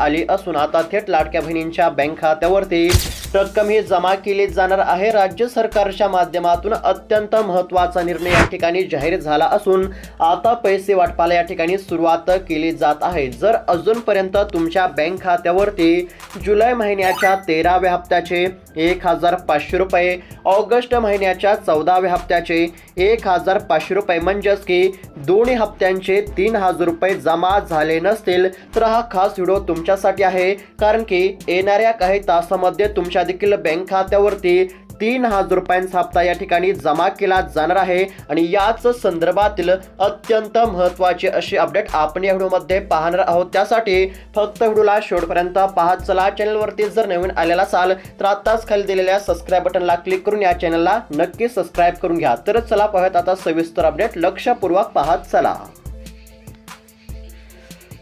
आली असून आता थेट लाडक्या बहिणींच्या बँक खात्यावरती रक्कम ही जमा केली जाणार आहे. राज्य सरकारच्या माध्यमातून अत्यंत महत्त्वाचा निर्णय या ठिकाणी जाहीर झाला असून आता पैसे वाटपाला या ठिकाणी सुरुवात केली जात आहे. जर अजूनपर्यंत तुमच्या बँक खात्यावरती जुलै महिन्याच्या तेराव्या हप्त्याचे एक हजार पाचशे रुपये ऑगस्ट महिन्याच्या चौदाव्या हप्त्याचे एक हजार पाचशे रुपये म्हणजेच की दोन्ही हप्त्यांचे तीन हजार रुपये जमा झाले नसतील तर हा खास व्हिडिओ तुमच्यासाठी आहे. कारण की येणाऱ्या काही तासामध्ये तुमच्या देखील बँक खात्यावरती तीन हजार रुपयांचा हप्ता या ठिकाणी जमा केला जाणार आहे. आणि याच संदर्भातील अत्यंत महत्त्वाचे असे अपडेट आपण या व्हिडिओमध्ये पाहणार आहोत. त्यासाठी फक्त व्हिडिओला शेवटपर्यंत पाहत चला. चॅनलवरती जर नवीन आलेला असाल तर आत्ताच खाली दिलेल्या सबस्क्राईब बटनला क्लिक करून या चॅनलला नक्की सबस्क्राईब करून घ्या. तर चला पाहत आता सविस्तर अपडेट लक्षपूर्वक पाहत चला.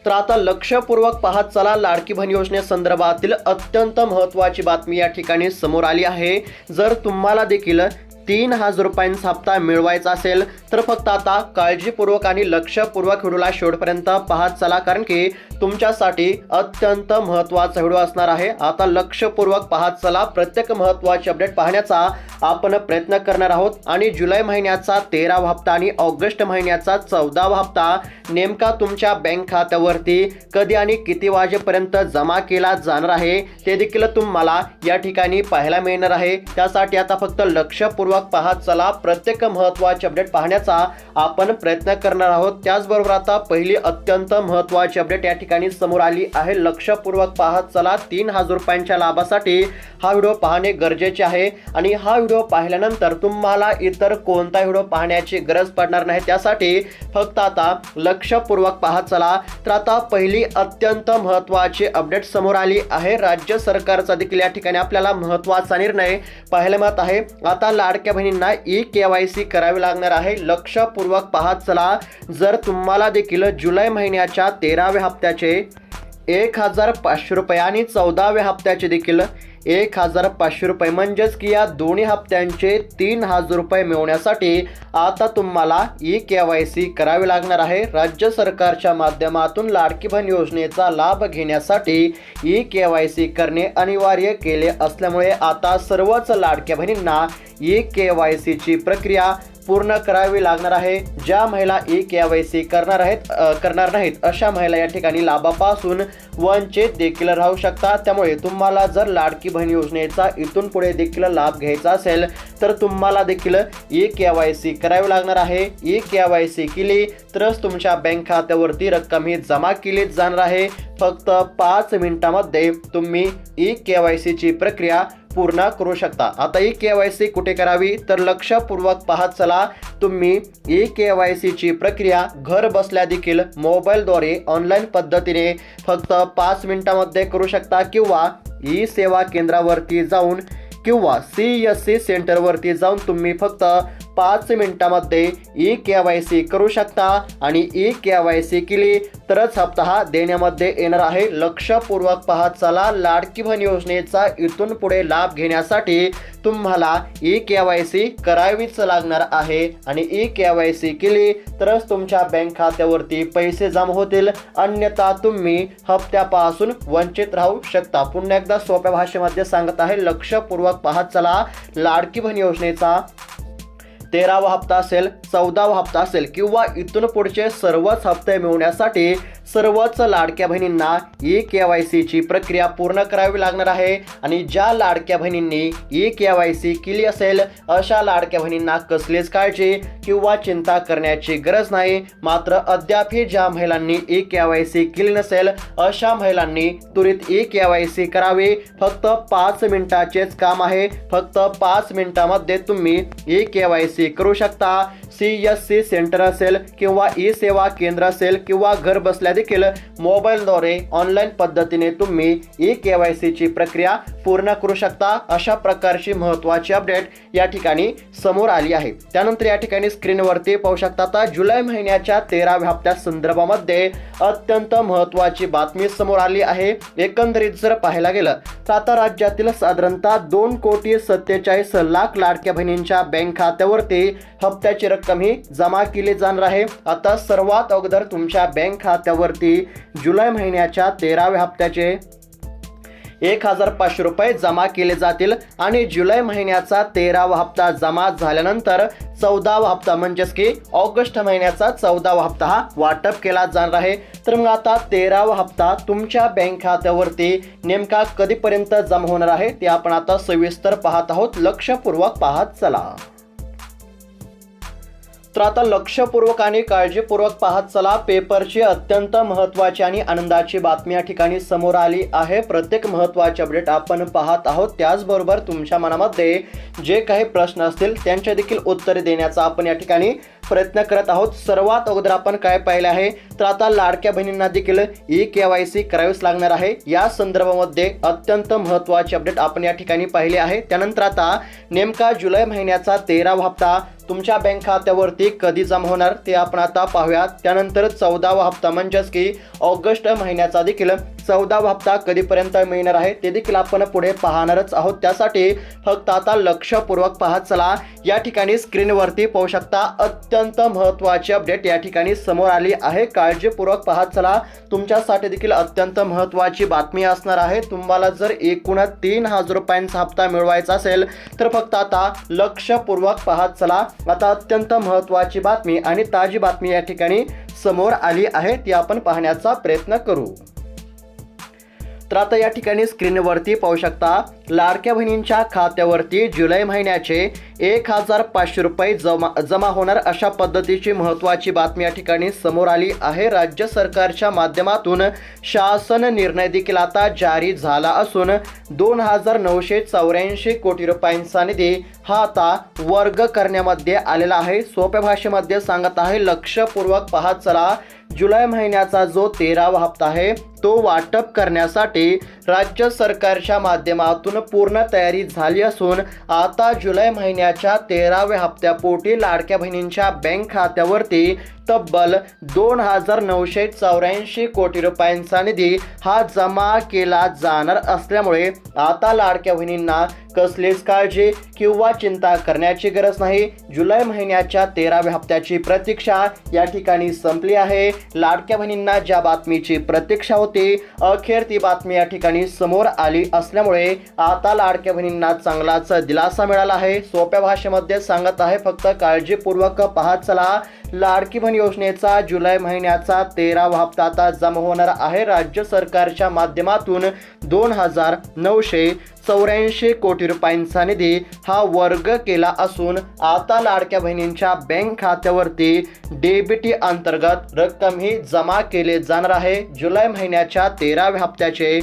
तर आता लक्षपूर्वक पाहत चला लाडकी बहीण योजनेसंदर्भातील अत्यंत महत्त्वाची बातमी या ठिकाणी समोर आली आहे. जर तुम्हाला देखील तीन हजार रुपयांचा हप्ता मिळवायचा असेल तर फक्त आता काळजीपूर्वक आणि लक्षपूर्वक व्हिडिओला शेवटपर्यंत पाहत चला. कारण की तुमच्यासाठी अत्यंत महत्त्वाचा व्हिडिओ असणार आहे. आता लक्षपूर्वक पाहत चला. प्रत्येक महत्त्वाचे अपडेट पाहण्याचा आपण प्रयत्न करणार आहोत. आणि जुलै महिन्याचा तेरावा हप्ता आणि ऑगस्ट महिन्याचा चौदावा हप्ता नेमका तुमच्या बँक खात्यावरती कधी आणि किती वाजेपर्यंत जमा केला जाणार आहे ते देखील तुम्हाला या ठिकाणी पाहायला मिळणार आहे. त्यासाठी आता फक्त लक्षपूर्वक पाहत चला. प्रत्येक महत्त्वाचे अपडेट पाहण्याचा आपण प्रयत्न करणार आहोत. त्याचबरोबर आता पहिली अत्यंत महत्त्वाची अपडेट या ठिकाणी समोर आली आहे. लक्षपूर्वक पाहत चला तीन हजार रुपयांच्या लाभासाठी हा व्हिडिओ पाहणे गरजेचे आहे. आणि हा व्हिडिओ पाहिल्यानंतर तुम्हाला इतर कोणता व्हिडिओ पाहण्याची गरज पडणार नाही. त्यासाठी फक्त आता लक्षपूर्वक पाहत चला. तर आता पहिली अत्यंत महत्त्वाची अपडेट समोर आली आहे. राज्य सरकारचा देखील या ठिकाणी आपल्याला महत्त्वाचा निर्णय पाहायला मिळत आहे. आता लाडक्या बहिणींना ई के वाय सी करावी लागणार आहे. लक्षपूर्वक पाहत चला. जर तुम्हाला देखील जुलै महिन्याच्या तेराव्या हप्त्याचे एक हजार पाचशे रुपये आणि चौदाव्या हप्त्याचे देखील एक हजार पाचशे रुपये. म्हणजेच की या दोन्ही हप्त्यांचे तीन हजार रुपये मिळवण्यासाठी आता तुम्हाला ई के वाय सी करावी लागणार आहे. राज्य सरकारच्या माध्यमातून लाडकी बहीण योजनेचा लाभ घेण्यासाठी ई के वाय सी करणे अनिवार्य केले असल्यामुळे आता सर्वच लाडक्या बहिणींना ई के वाय सीची प्रक्रिया पूर्ण करावी लागणार आहे. ज्या महिला ई के वाय सी करणार आहेत करणार नाहीत अशा महिला या ठिकाणी लाभापासून वंचित देखील राहू शकतात. त्यामुळे तुम्हाला जर लाडकी बहीण योजनेचा इथून पुढे देखील लाभ घ्यायचा असेल तर तुम्हाला देखील ई के वाय सी करावी लागणार आहे. ई के वाय सी केली तरच तुमच्या बँक खात्यावरती रक्कम ही जमा केली जाणार आहे. फक्त पाच मिनिटामध्ये तुम्ही ई के वाय सीची प्रक्रिया पूर्ण करू शकता. आता ही के वाय सी कुठे करावी? तर लक्षपूर्वक पाहत चला. तुम्ही ई के वाय सीची प्रक्रिया घर बसल्या देखील मोबाईलद्वारे ऑनलाईन पद्धतीने फक्त पाच मिनिटामध्ये करू शकता किंवा ई सेवा केंद्रावरती जाऊन किंवा सी एस सी सेंटरवरती जाऊन तुम्ही फक्त पाच मिनिटामध्ये ई के वाय सी करू शकता आणि ई के वाय सी केली तरच हप्ता हा देण्यामध्ये येणार आहे. लक्षपूर्वक पाहत चला लाडकी बहीण योजनेचा इथून पुढे लाभ घेण्यासाठी तुम्हाला ई के वाय सी करावीच लागणार आहे. आणि ई के वाय सी केली तरच तुमच्या बँक खात्यावरती पैसे जमा होतील. अन्यथा तुम्ही हप्त्यापासून वंचित राहू शकता. पुन्हा एकदा सोप्या भाषेमध्ये सांगत आहे लक्षपूर्वक पाहत चला लाडकी बहीण योजनेचा तेरावा हप्ता असेल चौदावा हप्ता असेल किंवा इथून पुढचे सर्वच हप्ते मिळवण्यासाठी सर्वच लाडक्या बहिणींना ई के वाय सीची प्रक्रिया पूर्ण करावी लागणार आहे. आणि ज्या लाडक्या बहिणींनी ई के वाय सी केली असेल अशा लाडक्या बहिणींना कसलीच काळजी किंवा चिंता करण्याची गरज नाही. मात्र अद्यापही ज्या महिलांनी ई के वाय सी केली नसेल अशा महिलांनी त्वरित ई के वाय सी करावी. फक्त पाच मिनिटाचेच काम आहे. फक्त पाच मिनिटामध्ये तुम्ही ई के वाय सी करू शकता. सी एस सी सेंटर असेल किंवा ई सेवा केंद्र असेल किंवा घर बसल्या देखील मोबाईलद्वारे ऑनलाईन पद्धतीने तुम्ही ई के वाय सीची प्रक्रिया पूर्ण करू शकता. अशा प्रकारची महत्त्वाची अपडेट या ठिकाणी समोर आली आहे. त्यानंतर या ठिकाणी स्क्रीनवरती पाहू शकता आता जुलै महिन्याच्या तेराव्या हप्त्या संदर्भामध्ये अत्यंत महत्त्वाची बातमी समोर आली आहे. एकंदरीत जर पाहायला गेलं तर आता राज्यातील साधारणतः दोन कोटी सत्तेचाळीस लाख लाडक्या बहिणींच्या बँक खात्यावरती हप्त्याची रक्कम ही जमा केली जाणार आहे. आता सर्वात अगोदर तुमच्या बँक खात्यावर खात्यावरती जुलै महिन्याच्या तेराव्या हप्त्याचे एक हजार पाचशे रुपये जमा केले जातील आणि जुलै महिन्याचा तेरावा हप्ता जमा झाल्यानंतर चौदावा हप्ता म्हणजेच की ऑगस्ट महिन्याचा चौदावा हप्ता हा वाटप केला जाणार आहे. तर मग आता तेरावा हप्ता तुमच्या बँक खात्यावरती नेमका कधीपर्यंत जमा होणार आहे ते आपण आता सविस्तर पाहत आहोत. लक्षपूर्वक पाहत चला. तर आता लक्षपूर्वक आणि काळजीपूर्वक पाहत चला. पेपरची अत्यंत महत्त्वाची आणि आनंदाची बातमी या ठिकाणी समोर आली आहे. प्रत्येक महत्त्वाचे अपडेट आपण पाहत आहोत. त्याचबरोबर तुमच्या मनामध्ये जे काही प्रश्न असतील त्यांचे देखील उत्तरे देण्याचा आपण या ठिकाणी प्रयत्न करत आहोत. सर्वात अगोदर आपण काय पाहिलं आहे? तर आता लाडक्या बहिणींना देखील ई के वाय सी करावीच लागणार आहे. या संदर्भामध्ये अत्यंत महत्त्वाचे अपडेट आपण या ठिकाणी पाहिले आहे. त्यानंतर आता नेमका जुलै महिन्याचा तेरावा हप्ता तुमच्या बँक खात्यावरती कधी जमा होणार ते आपण आता पाहूयात. त्यानंतर चौदावा हप्ता म्हणजेच की ऑगस्ट महिन्याचा देखील चौदावा हप्ता कधीपर्यंत मिळणार आहे ते देखील आपण पुढे पाहणारच आहोत. त्यासाठी फक्त आता लक्षपूर्वक पाहत चला. या ठिकाणी स्क्रीनवरती पाहू शकता अत्यंत महत्त्वाची अपडेट या ठिकाणी समोर आली आहे. काळजीपूर्वक पाहत चला. तुमच्यासाठी देखील अत्यंत महत्त्वाची बातमी असणार आहे. तुम्हाला जर एकूण तीन हजार रुपयांचा हप्ता मिळवायचा असेल तर फक्त आता लक्षपूर्वक पाहत चला. आता अत्यंत महत्त्वाची बातमी आणि ताजी बातमी या ठिकाणी समोर आली आहे ती आपण पाहण्याचा प्रयत्न करू. तर आता या ठिकाणी स्क्रीनवरती पाहू शकता लाडक्या बहिणींच्या खात्यावरती जुलै महिन्याचे एक हजार पाचशे रुपये जमा जमा होणार अशा पद्धतीची महत्त्वाची बातमी या ठिकाणी समोर आली आहे. राज्य सरकारच्या माध्यमातून शासन निर्णय देखील आता जारी झाला असून दोन हजार नऊशे चौऱ्याऐंशी कोटी रुपयांचा निधी हा आता वर्ग करण्यामध्ये आलेला आहे. सोप्या भाषेमध्ये सांगत आहे लक्षपूर्वक पाहत चला. जुलै महिन्याचा जो तेरावा हप्ता आहे तो वाटप करण्यासाठी राज्य सरकारच्या माध्यमातून पूर्ण तयारी झाली असून आता जुलै महिन्याच्या तेराव्या हप्त्यापोटी लाडक्या बहिणींच्या बँक खात्यावरती तब्बल दोन हजार नऊशे चौऱ्याऐंशी कोटी रुपयांचा निधी हा जमा केला जाणार असल्यामुळे आता लाडक्या बहिणींना कसलीच काळजी किंवा चिंता करण्याची गरज नाही. जुलै महिन्याच्या तेराव्या हप्त्याची प्रतीक्षा या ठिकाणी संपली आहे. लाडक्या बहिणींना ज्या बातमीची प्रतीक्षा होती अखेर ती बातमी या ठिकाणी समोर आली असल्यामुळे आता लाडक्या बहिणींना चांगलाच दिलासा मिळाला आहे. सोप्या भाषेमध्ये सांगत आहे फक्त काळजीपूर्वक पाहत चला. लाडकी बहीण योजनेचा जुलै महिन्याचा तेरावा हप्ता आता जमा होणार आहे. राज्य सरकारच्या माध्यमातून दोन हजार नऊशे चौऱ्याऐंशी कोटी रुपयांचा निधी हा वर्ग केला असून आता लाडक्या बहिणींच्या बँक खात्यावरती डीबीटी अंतर्गत रक्कम ही जमा केले जाणार आहे. जुलै महिन्याच्या तेराव्या हप्त्याचे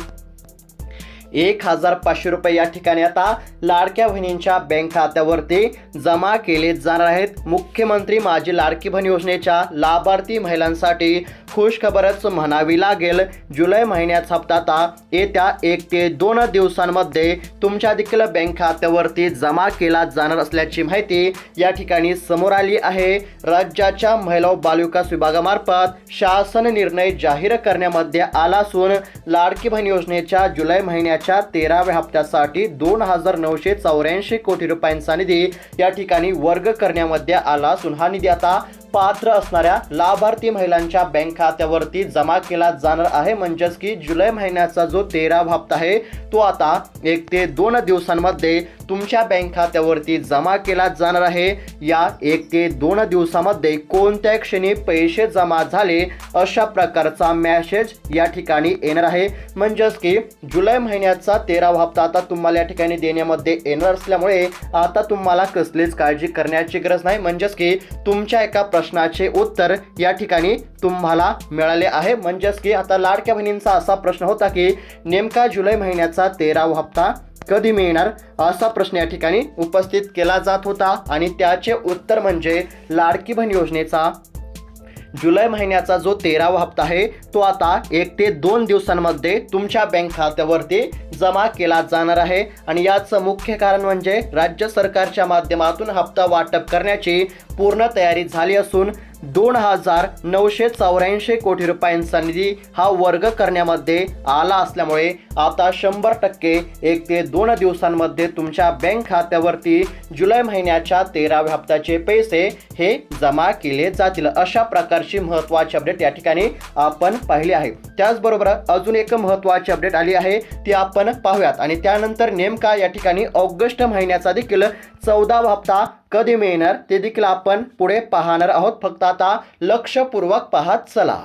एक हजार पाचशे रुपये या ठिकाणी आता लाडक्या बहिणींच्या बँक खात्यावरती जमा केले जाणार आहेत. मुख्यमंत्री माझी लाडकी बहीण योजनेच्या लाभार्थी महिलांसाठी खुश खबरच म्हणावी लागेल. जुलै महिन्याचा हप्ता आता येत्या एक ते दोन दिवसांमध्ये तुमच्या देखील बँक खात्यावरती जमा केला जाणार असल्याची माहिती या ठिकाणी समोर आली आहे. राज्याच्या महिला व बालविकास विभागामार्फत शासन निर्णय जाहीर करण्यामध्ये आला असून लाडकी बहीण योजनेच्या जुलै महिन्याच्या तेराव्या हप्त्यासाठी दोन हजार नऊशे चौऱ्याऐंशी कोटी रुपयांचा निधी या ठिकाणी वर्ग करण्यामध्ये आला असून हा निधी आता पात्र असणाऱ्या लाभार्थी महिलांच्या बँक खात्यावरती जमा केला जाणार आहे. म्हणजेच की जुलै महिन्याचा जो तेरावा हप्ता आहे तो आता एक ते दोन दिवसांमध्ये तुमच्या बँक खात्यावरती जमा केला जाणार आहे. या एक ते दोन दिवसामध्ये कोणत्या क्षणी पैसे जमा झाले अशा प्रकारचा मॅसेज या ठिकाणी येणार आहे. म्हणजेच की जुलै महिन्याचा तेरावा हप्ता आता तुम्हाला या ठिकाणी देण्यामध्ये येणार असल्यामुळे आता तुम्हाला कसलीच काळजी करण्याची गरज नाही. म्हणजेच की तुमच्या एका प्रश्नाचे उत्तर या ठिकाणी तुम्हाला मिळाले आहे. म्हणजेच की आता लाडक्या बहिणींचा असा प्रश्न होता की नेमका जुलै महिन्याचा तेरावा हप्ता कधी मिळणार? असा प्रश्न या ठिकाणी उपस्थित केला जात होता. आणि त्याचे उत्तर म्हणजे लाडकी बहीण योजनेचा जुलै महिन्याचा जो तेरावा हप्ता आहे तो आता एक ते दोन दिवसांमध्ये तुमच्या बँक खात्यावरती जमा केला जाणार आहे. आणि याचं मुख्य कारण म्हणजे राज्य सरकारच्या माध्यमातून हप्ता वाटप करण्याची पूर्ण तयारी झाली असून दोन हजार नऊशे चौऱ्याऐंशी कोटी रुपयांचा निधी हा वर्ग करण्यामध्ये आला असल्यामुळे आता शंभर टक्के एक ते दोन दिवसांमध्ये तुमच्या बँक खात्यावरती जुलै महिन्याच्या तेराव्या हप्त्याचे पैसे हे जमा केले जातील. अशा प्रकारची महत्त्वाची अपडेट या ठिकाणी आपण पाहिली आहे. त्याचबरोबर अजून एक महत्त्वाची अपडेट आली आहे ती आपण पाहूयात. आणि त्यानंतर नेमका या ठिकाणी ऑगस्ट महिन्याचा देखील चौदावा हप्ता कधी मिळणार ते देखील आपण पुढे पाहणार आहोत. फक्त आता लक्षपूर्वक पाहत चला.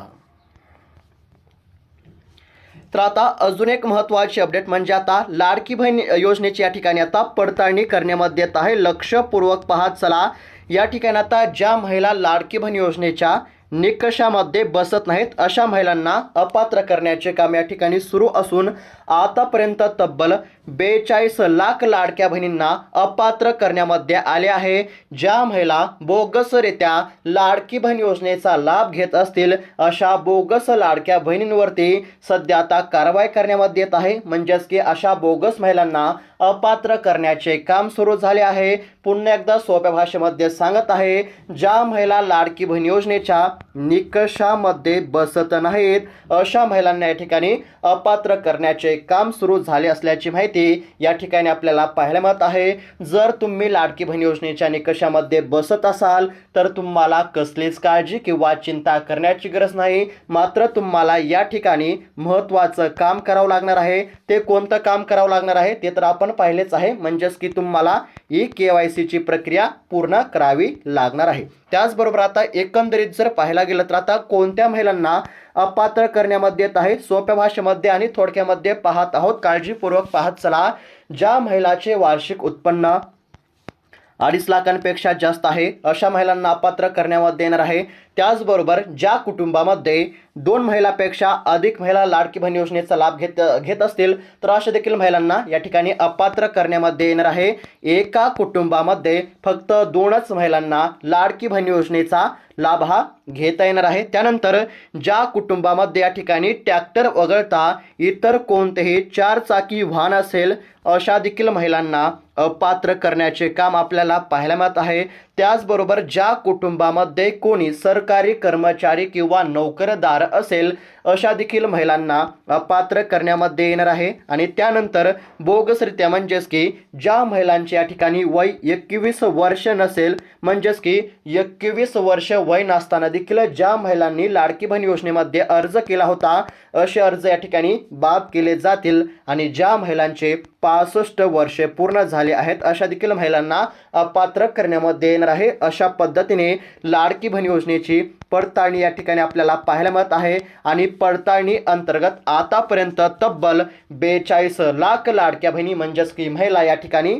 तर आता अजून एक महत्त्वाची अपडेट म्हणजे आता लाडकी बहीण योजनेची या ठिकाणी आता पडताळणी करण्यामध्ये येत आहे. लक्षपूर्वक पाहत चला. या ठिकाणी आता ज्या महिला लाडकी बहीण योजनेच्या निकषामध्ये बसत नाहीत अशा महिलांना अपात्र करण्याचे काम या ठिकाणी सुरू असून आतापर्यंत तब्बल बेचाळीस लाख लाडक्या बहिणींना अपात्र करण्यामध्ये आले आहे. ज्या महिला बोगसरित्या लाडकी बहीण योजनेचा लाभ घेत असतील अशा बोगस लाडक्या बहिणींवरती सध्या आता कारवाई करण्यामध्ये येत आहे. म्हणजेच की अशा बोगस महिलांना अपात्र करण्याचे काम सुरू झाले आहे. पुन्हा एकदा सोप्या भाषेमध्ये सांगत आहे ज्या महिला लाडकी बहीण योजनेच्या निकषामध्ये बसत नाहीत अशा महिलांना या ठिकाणी अपात्र करण्याचे काम सुरू झाले असल्याची माहिती या ठिकाणी आपल्याला पाहायला मिळत आहे. जर तुम्ही लाडकी बहीण योजनेच्या निकषामध्ये बसत असाल तर तुम्हाला कसलीच काळजी किंवा चिंता करण्याची गरज नाही. मात्र तुम्हाला या ठिकाणी महत्त्वाचं काम करावं लागणार आहे. ते कोणतं काम करावं लागणार आहे ते तर आपण पाहिलेच आहे. म्हणजेच की तुम्हाला ई के वाय सीची प्रक्रिया पूर्ण करावी लागणार आहे. त्याचबरोबर आता एकंदरीत जर पाहायला गेलं तर आता कोणत्या महिलांना अपात्र करण्यामध्ये येत आहे? सोप्या भाषेमध्ये आणि थोडक्यामध्ये पा पाहत आहोत. काळजीपूर्वक पाहत चला. ज्या महिलाचे वार्षिक उत्पन्न अडीच लाखांपेक्षा जास्त आहे अशा महिलांना अपात्र करण्यामध्ये येणार आहे. त्याचबरोबर ज्या कुटुंबामध्ये दोन महिलापेक्षा अधिक महिला लाडकी बहीण योजनेचा लाभ घेत घेत असतील तर अशा देखील महिलांना या ठिकाणी अपात्र करण्यामध्ये येणार आहे. एका कुटुंबामध्ये फक्त दोनच महिलांना लाडकी बहीण योजनेचा लाभ हा घेता येणार आहे. त्यानंतर ज्या कुटुंबामध्ये या ठिकाणी ट्रॅक्टर वगळता इतर कोणतेही चार चाकी वाहन असेल अशा देखील महिलांना अपात्र करण्याचे काम आपल्याला पाहायला मिळत आहे. त्याचबरोबर ज्या कुटुंबामध्ये कोणी सरकारी कर्मचारी किंवा नोकरदार असेल अशा देखील महिलांना अपात्र करण्यामध्ये येणार आहे. आणि त्यानंतर बोगसरित्या म्हणजेच की ज्या महिलांचे या ठिकाणी वय एकवीस वर्ष नसेल म्हणजेच की एकवीस वर्ष वय नसताना देखील ज्या महिलांनी लाडकी बहीण योजनेमध्ये अर्ज केला होता असे अर्ज या ठिकाणी बाद केले जातील. आणि ज्या महिलांचे पासष्ट वर्षे पूर्ण झाले आहेत. अशा देखील महिलांना पात्र करण्यामध्ये येणार आहे. अशा पद्धतीने लाडकी बहीण योजनेची पडताळणी या ठिकाणी आपल्याला पाहायला मिळत आहे. आणि पडताळणी अंतर्गत आतापर्यंत तब्बल बेचाळीस लाख लाडक्या बहिणी म्हणजेच की महिला या ठिकाणी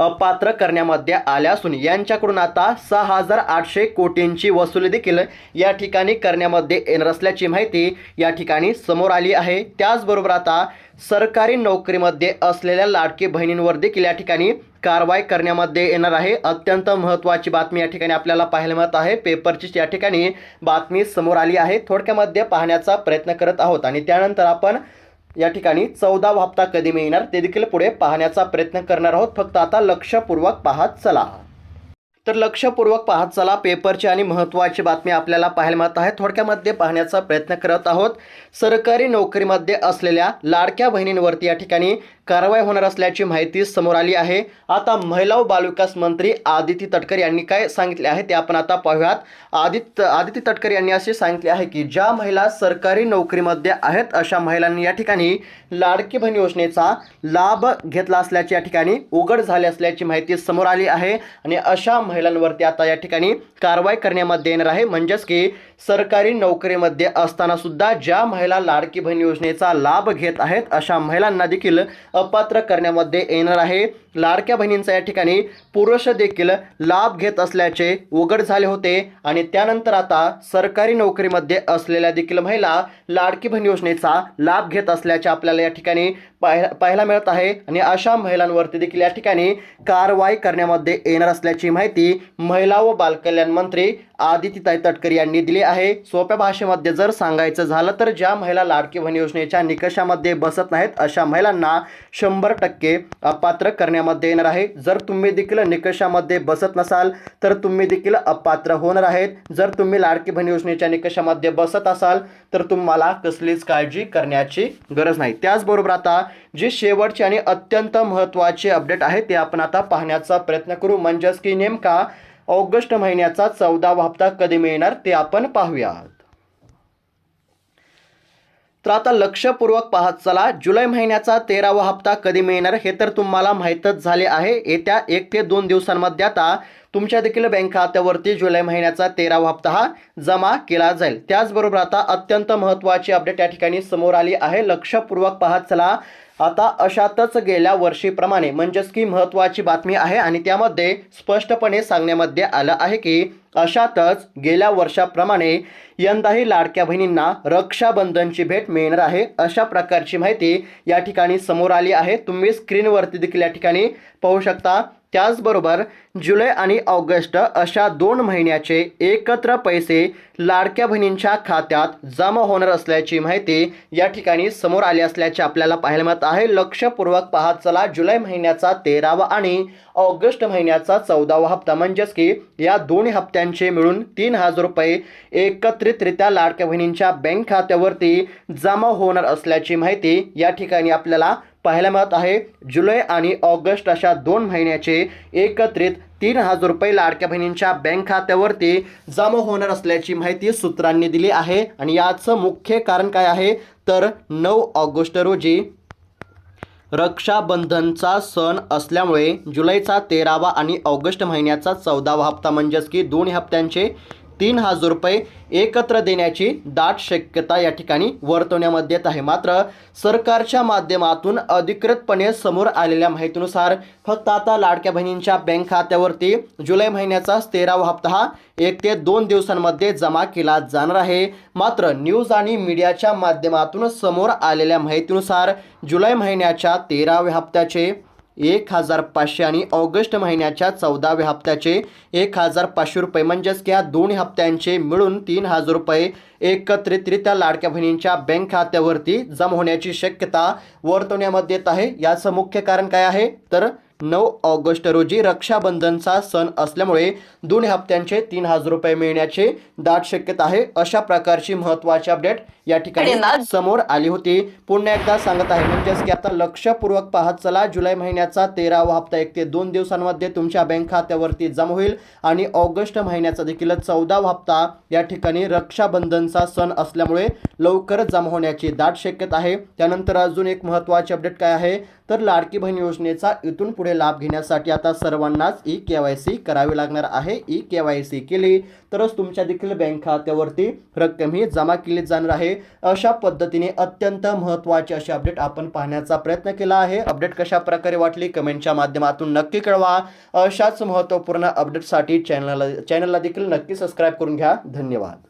अपात्र करण्यामध्ये आल्या असून यांच्याकडून आता सहा हजार आठशे कोटींची वसुली देखील या ठिकाणी करण्यामध्ये येणार असल्याची माहिती या ठिकाणी समोर आली आहे. त्याचबरोबर आता सरकारी नोकरीमध्ये असलेल्या लाडकी बहिणींवर देखील या ठिकाणी कारवाई करण्यामध्ये येणार आहे. अत्यंत महत्त्वाची बातमी या ठिकाणी आपल्याला पाहायला मिळत आहे. पेपरचीच या ठिकाणी बातमी समोर आली आहे. थोडक्यामध्ये पाहण्याचा प्रयत्न करत आहोत आणि त्यानंतर आपण या ठिकाणी चौदा हप्ता कधी मिळणार ते देखील पुढे पाहण्याचा प्रयत्न करणार आहोत. फक्त आता लक्षपूर्वक पाहत चला. तर लक्षपूर्वक पाहत चला पेपरची आणि महत्त्वाची बातमी आपल्याला पाहायला मिळत आहे. थोडक्यामध्ये पाहण्याचा प्रयत्न करत आहोत. सरकारी नोकरीमध्ये असलेल्या लाडक्या बहिणींवरती या ठिकाणी कारवाई होणार असल्याची माहिती समोर आली आहे. आता महिला व बालविकास मंत्री आदिती तटकर यांनी काय सांगितले आहे ते आपण आता पाहूयात. आदित्य आदिती तटकर यांनी असे सांगितले आहे की ज्या महिला सरकारी नोकरीमध्ये आहेत अशा महिलांनी या ठिकाणी लाडकी बहीण योजनेचा लाभ घेतला असल्याची या ठिकाणी उघड झाले असल्याची माहिती समोर आली आहे. आणि अशा महिलांवरती आता या ठिकाणी कारवाई करण्यामध्ये येणार आहे. म्हणजेच की सरकारी नोकरीमध्ये असताना सुद्धा ज्या महिला लाडकी बहीण योजनेचा लाभ घेत आहेत अशा महिलांना देखील अपात्र करण्यामध्ये येणार आहे. लाडक्या बहिणींचा या ठिकाणी पुरुष देखील लाभ घेत असल्याचे उघड झाले होते आणि त्यानंतर आता सरकारी नोकरीमध्ये असलेल्या देखील महिला लाडकी बहीण योजनेचा लाभ घेत असल्याचे आपल्याला या ठिकाणी पाहायला पाहायला मिळत आहे. आणि अशा महिलांवरती देखील या ठिकाणी कारवाई करण्यामध्ये येणार असल्याची माहिती महिला व बालकल्याण मंत्री आदितीताई तटकरे यांनी दिली आहे. सोप्या भाषेमध्ये जर सांगायचं झालं तर ज्या महिला लाडकी बहीण योजनेच्या निकषामध्ये बसत नाहीत अशा महिलांना शंभर टक्के अपात्र करण्यामध्ये येणार आहे. जर तुम्ही देखील निकषामध्ये बसत नसाल तर तुम्ही देखील अपात्र होणार आहेत. जर तुम्ही लाडकी बहीण योजनेच्या निकषामध्ये बसत असाल तर तुम्हाला कसलीच काळजी करण्याची गरज नाही. त्याचबरोबर आता जी शेवटची आणि अत्यंत महत्त्वाची अपडेट आहे ते आपण आता पाहण्याचा प्रयत्न करू. म्हणजेच की नेमका ऑगस्ट महिन्याचा चौदावा हप्ता कधी मिळणार ते आपण पाहूयात. तर आता लक्षपूर्वक पाहत चला जुलै महिन्याचा तेरावा हप्ता कधी मिळणार हे तर तुम्हाला माहीतच झाले आहे. येत्या एक ते दोन दिवसांमध्ये आता तुमच्या देखील बँक खात्यावरती जुलै महिन्याचा तेरावा हप्ता हा जमा केला जाईल. त्याचबरोबर आता अत्यंत महत्त्वाची अपडेट या ठिकाणी समोर आली आहे. लक्षपूर्वक पाहत चला आता अशातच गेल्या वर्षीप्रमाणे म्हणजेच की महत्त्वाची बातमी आहे आणि त्यामध्ये स्पष्टपणे सांगण्यामध्ये आलं आहे की अशातच गेल्या वर्षाप्रमाणे यंदाही लाडक्या बहिणींना रक्षाबंधनची भेट मिळणार आहे. अशा प्रकारची माहिती या ठिकाणी समोर आली आहे. तुम्ही स्क्रीनवरती देखील या ठिकाणी पाहू शकता. त्याचबरोबर जुलै आणि ऑगस्ट अशा दोन महिन्याचे एकत्र पैसे लाडक्या बहिणींच्या खात्यात जमा होणार असल्याची माहिती या ठिकाणी समोर आली असल्याचे आपल्याला पाहायला मिळत आहे. लक्षपूर्वक पाहत चला जुलै महिन्याचा तेरावा आणि ऑगस्ट महिन्याचा चौदावा हप्ता. म्हणजेच की या दोन्ही हप्त्यांचे मिळून तीन हजार रुपये एकत्रितरित्या लाडक्या बहिणींच्या बँक खात्यावरती जमा होणार असल्याची माहिती या ठिकाणी आपल्याला पाहायला मिळत आहे. जुलै आणि ऑगस्ट अशा दोन महिन्याचे एकत्रित तीन हजार रुपये लाडक्या बहिणींच्या बँक खात्यावरती जमा होणार असल्याची माहिती सूत्रांनी दिली आहे. आणि याचं मुख्य कारण काय आहे? तर नऊ ऑगस्ट रोजी रक्षाबंधनचा सण असल्यामुळे जुलैचा तेरावा आणि ऑगस्ट महिन्याचा चौदावा हप्ता म्हणजेच की दोन्ही हप्त्यांचे तीन हजार रुपये एकत्र देण्याची दाट शक्यता या ठिकाणी वर्तवण्यामध्ये येत आहे. मात्र सरकारच्या माध्यमातून अधिकृतपणे समोर आलेल्या माहितीनुसार फक्त आता लाडक्या बहिणींच्या बँक खात्यावरती जुलै महिन्याचा तेरावा हप्ता हा एक ते दोन दिवसांमध्ये जमा केला जाणार आहे. मात्र न्यूज आणि मीडियाच्या माध्यमातून समोर आलेल्या माहितीनुसार जुलै महिन्याच्या तेराव्या हप्त्याचे एक हजार पाचशे आणि ऑगस्ट महिन्याच्या चौदाव्या हप्त्याचे एक हजार पाचशे रुपये म्हणजेच की या दोन हप्त्यांचे मिळून तीन हजार रुपये एकत्रितरित्या लाडक्या बहिणींच्या बँक खात्यावरती जमा होण्याची शक्यता वर्तवण्यामध्ये येत आहे. याचं मुख्य कारण काय आहे? तर नऊ ऑगस्ट रोजी रक्षाबंधनचा सण असल्यामुळे दोन हप्त्यांचे तीन हजार रुपये मिळण्याचे दाट शक्यता आहे. अशा प्रकारची महत्त्वाची अपडेट या ठिकाणी समोर आली होती. पुन्हा एकदा सांगत आहे म्हणजेच की आता लक्षपूर्वक पाहत चला जुलै महिन्याचा तेरावा हप्ता एक ते दोन दिवसांमध्ये तुमच्या बँक खात्यावरती जमा होईल. आणि ऑगस्ट महिन्याचा देखील चौदावा हप्ता या ठिकाणी रक्षाबंधनचा सण असल्यामुळे लवकरच जमा होण्याची दाट शक्यता आहे. त्यानंतर अजून एक महत्त्वाची अपडेट काय आहे? तर लाडकी बहीण योजनेचा इथून पुढे लाभ घेण्यासाठी आता सर्वांनाच ई के वाय सी करावी लागणार आहे. ई के वाय सी केली तरच तुमच्या देखील बँक खात्यावरती रक्कम ही जमा केली जाणार आहे. अशा पद्धतीने अत्यंत महत्त्वाचे असे अपडेट आपण पाहण्याचा प्रयत्न केला आहे. अपडेट कशा प्रकारे वाटली कमेंटच्या माध्यमातून नक्की कळवा. अशाच महत्त्वपूर्ण अपडेटसाठी चॅनलला चॅनलला देखील नक्की सबस्क्राईब करून घ्या. धन्यवाद.